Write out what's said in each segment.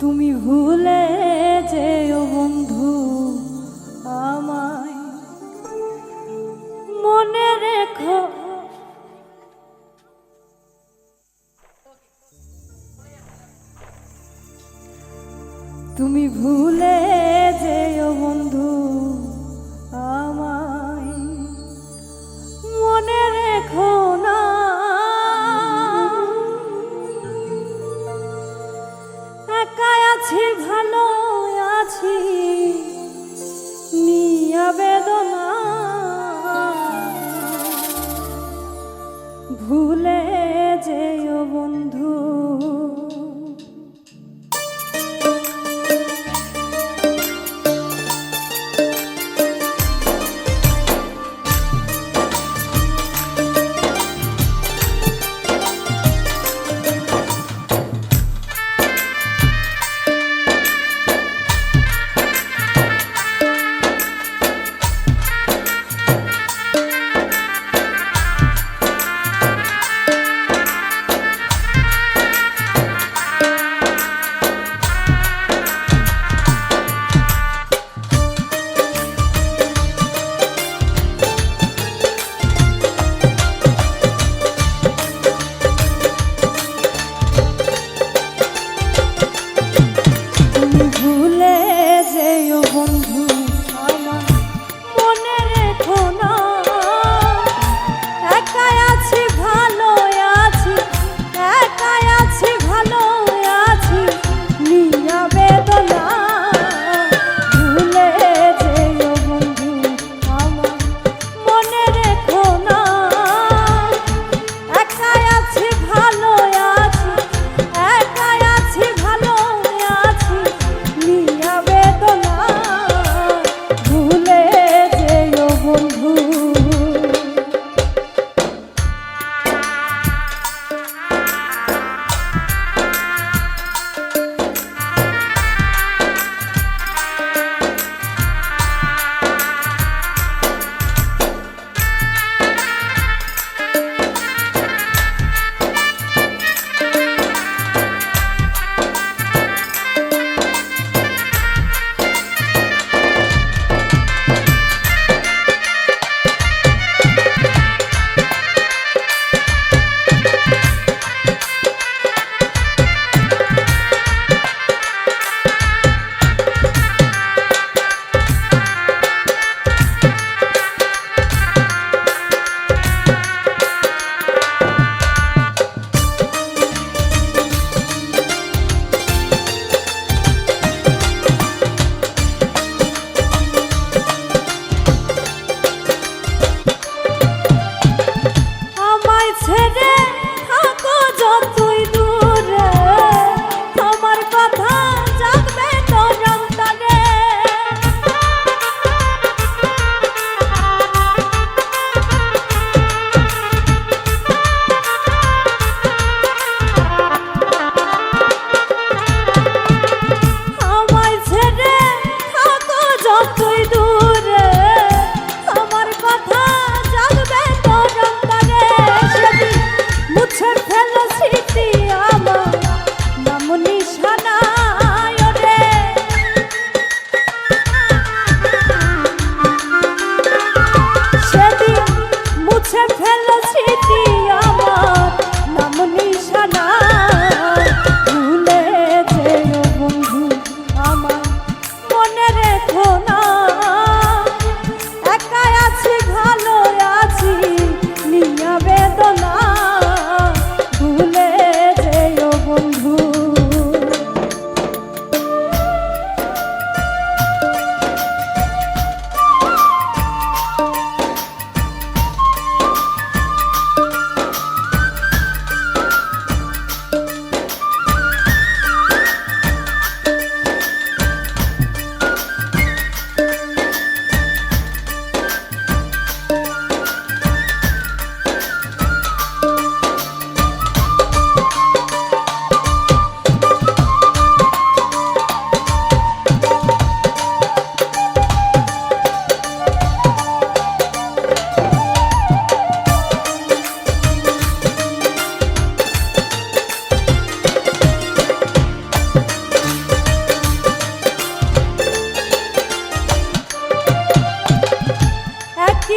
তুমি ভুলে যেও বন্ধু আমায়। মনে রেখো। তুমি ভুলে যেও বন্ধু আছি ভালো আছি। নিয়া বেদনা। ভুলে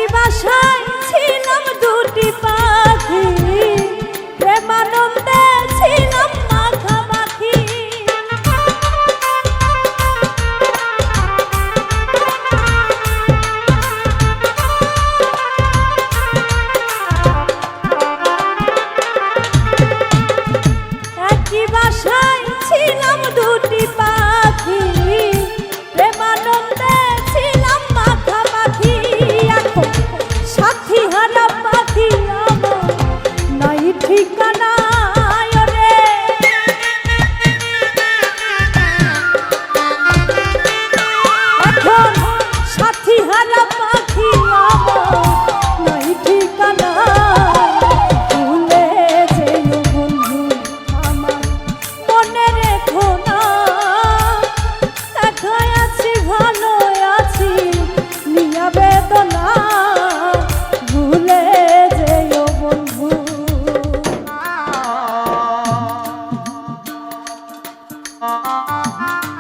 বাসায় 啦啦 Música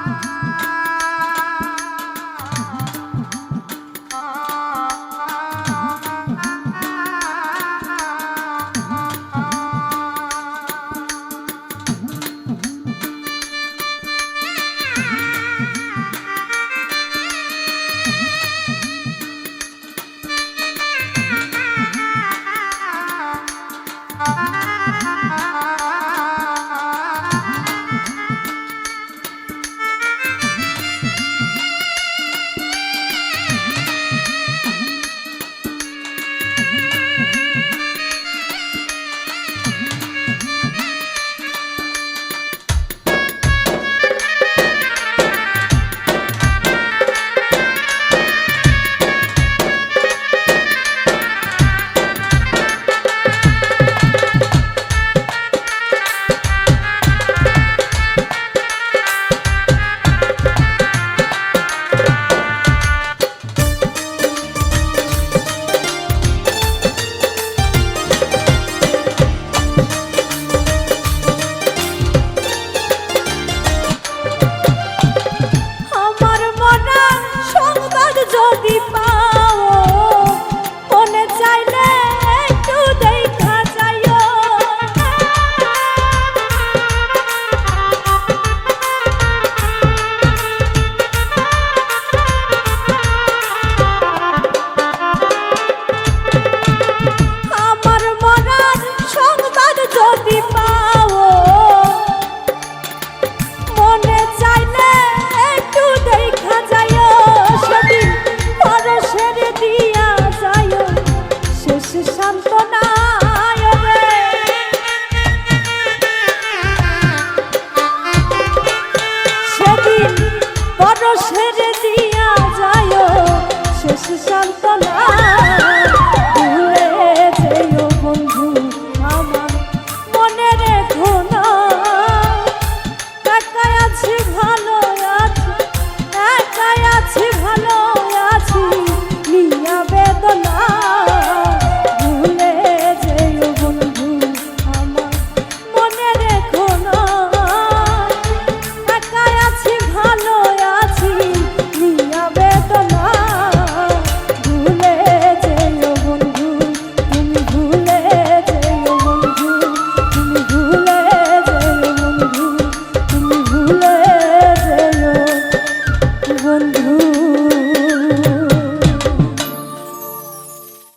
মানুষের